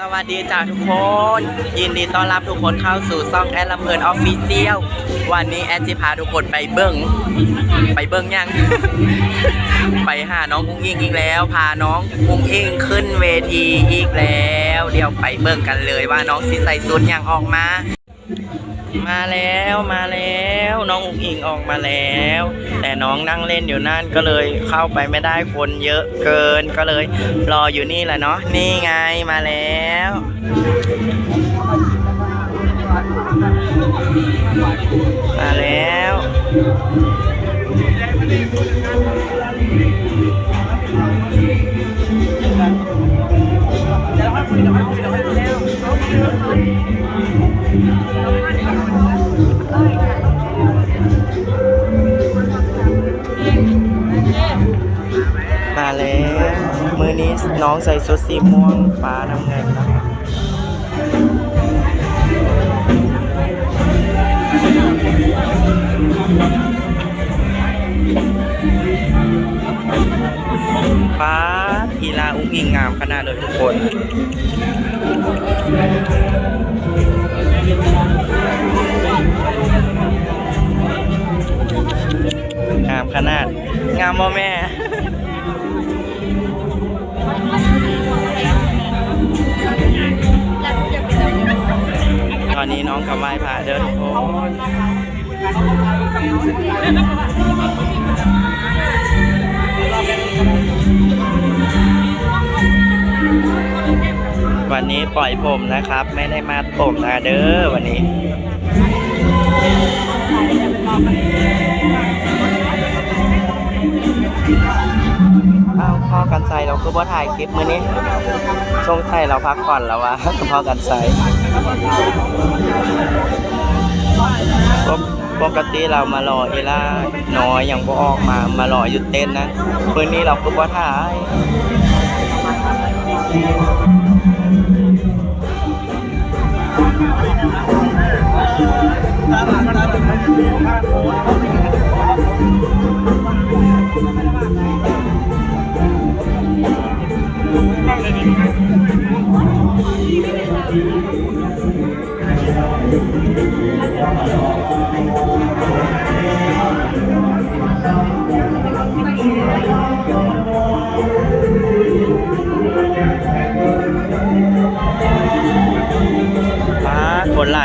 สวัสดีจ้าทุกคน ยินดีต้อนรับทุกคนเข้าสู่ซ่องแอดลำเพลินออฟฟิเชียลวันนี้แอดจะพาทุกคนไปเบิ้งไปเบิ้งยัง ไปหาน้องกุ้งอิงอีกแล้ว พาน้องกุ้งอิงขึ้นเวทีอีกแล้ว เดี๋ยวไปเบิ้งกันเลยว่าน้องสิใส่สุดยังออกมา มาแล้วมาแล้วน้องอุ้งอิงออกมาแล้ว แต่น้องนั่งเล่นอยู่นั่นก็เลยเข้าไปไม่ได้คนเยอะเกินก็เลย รออยู่นี่แหละเนาะนี่ไงมาแล้วมาแล้ว น้องใส่ชุดสีม่วงฟ้าน้ำเงินนะครับฟ้าพีลาอุ้งอิงงามขนาดเลยทุกคนงามขนาด งามบ่แม่ องกับไหว้พระเด้อทุกคนวันนี้ปล่อยผมนะครับ ไม่ได้มาผมนะเด้อวันนี้เอาพ่อกันใส่เราคือพ่อถ่ายคลิปมือนี้ช่วงใส่เราพักผ่อนแล้ววะพ่อกันใส่ ปกติเรามารอเอล่าน้อยยังบ่ออกมามารอหยุดเต้นนะมือนี้เราคือว่าถ่ายฟ้า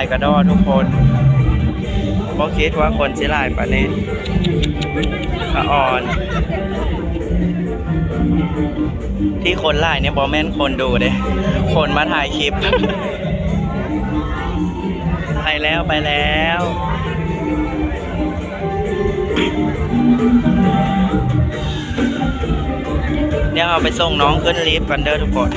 ายกระดอทุกคนบ่คิดว่าคนสิหลายปานนี้กระอ่อน ที่คนหลายเนี่ยบอแม่นคนดูเด้คนมาถ่ายคลิป ไปแล้วไปแล้วเดี๋ยวเอาไปส่งน้องขึ้นลิฟต์กันเด้อทุกคน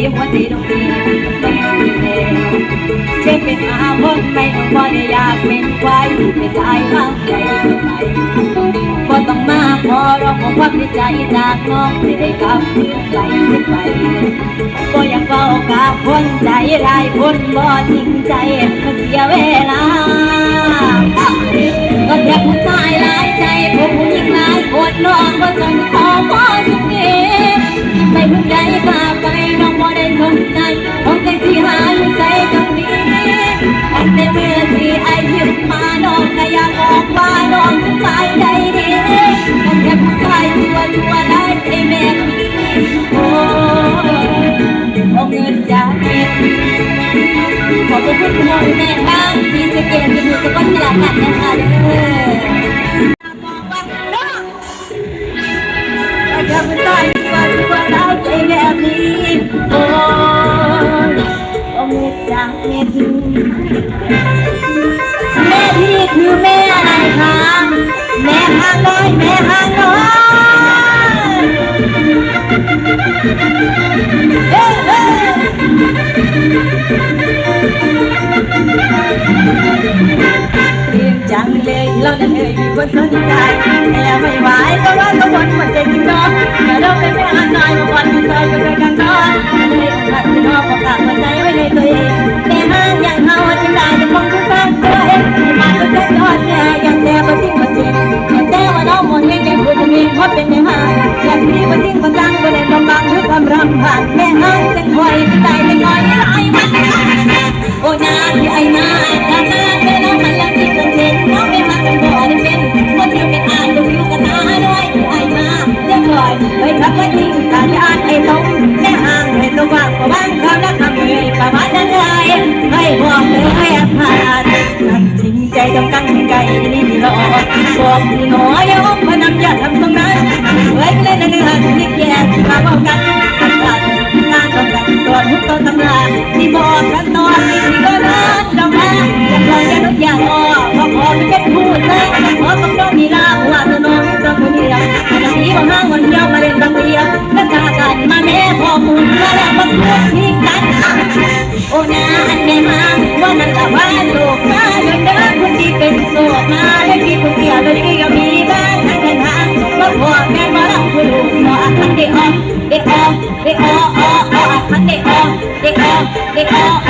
ตีหัวใจต้องมีต้องมีแล้วเช็คเป็นอาคนไม่ต้องบ่ได้อยากเป็นควายที่เป็นลายมากใจไปบ่ต้องมาขอร้องขอความในใจจากน้องไม่ได้กลับเพื่อนไกลไปบ่อยากเฝ้ากับคนใจร้ายคนบ่จริงใจมันเสียเวลาก็แทบน้องว่าจะขอพอ คุณคุณพ่อคุณแม่บ้างที่สเกตที่มือสะก้นกีฬากันนะคะเด้อทำตายวันวันเราใจแบบนี้โอ้ยโอ้เมจ้าแม่พี่แม่พี่คือแม่อะไรคะแม่ห้างน้อยแม่ห้างน้อย คนสนใจแต่ไม่ไหวก็ว่าก็วนหมดใจจริงน้องอย่เราไปไม่อ่านน่อยมาวันที่ซอยกันไปกันนอนเลยขัดที่นอกของขาดหัวใจไว้ในตัวเองแต่ห้างอย่างเฮาจะได้จะคงทุกท่านตัวเองไม่มาก็แค่ยอดแย่ย่างแต่มาทิ้งมาเจ็บแต่ว่าน้องหมดเงินยังควรจะมีเพราะเป็นในห้างอย่างที่มาทิ้งมาจังมาในกำบังหรือความรำพันแม่ห้างจะคอยใจจะคอยไม่ไหลมันโอ้ยนาที่ไอ้นาถ้า อยไว้ครับว่าทิ้งตาญาติไอ้ตรงแม่ห้างเห็นตัวว่างก็ว่างเขาแล้วทำเลยประมาณนั้นเลยให้บอกเลยให้อภัยทำจริงใจจำตั้งใจนี่ที่รอบอกที่หนอยอมพนันอย่าทำตรงนั้นไว้เล่นเนื้อที่แก่มาบอกกันกันกันงานต้องกันตอนทุกตอนตำราที่บอกกันตอนนี้ที่ก็รักดอกไม้อย่าปล่อยกันทุกอย่างออพอพอไม่เป็นพูดเลยขอกับน้อง ออันเด็กออกเด็กออ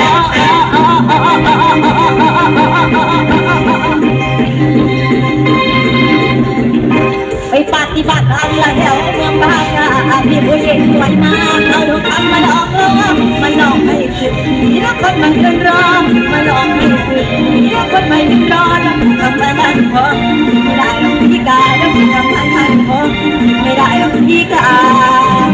พี่ผู้หญิงสวยมากเอาดอกคำมาหลอกลวงมาหลอกให้สึกนี่ละคนมันเกินรอมาหลอกให้สึกนี่ละคนไม่ถึงรอแล้วทำไมมันพอไม่ได้หรอกพี่กาแล้วทำงานทันพอไม่ได้หรอกพี่กาย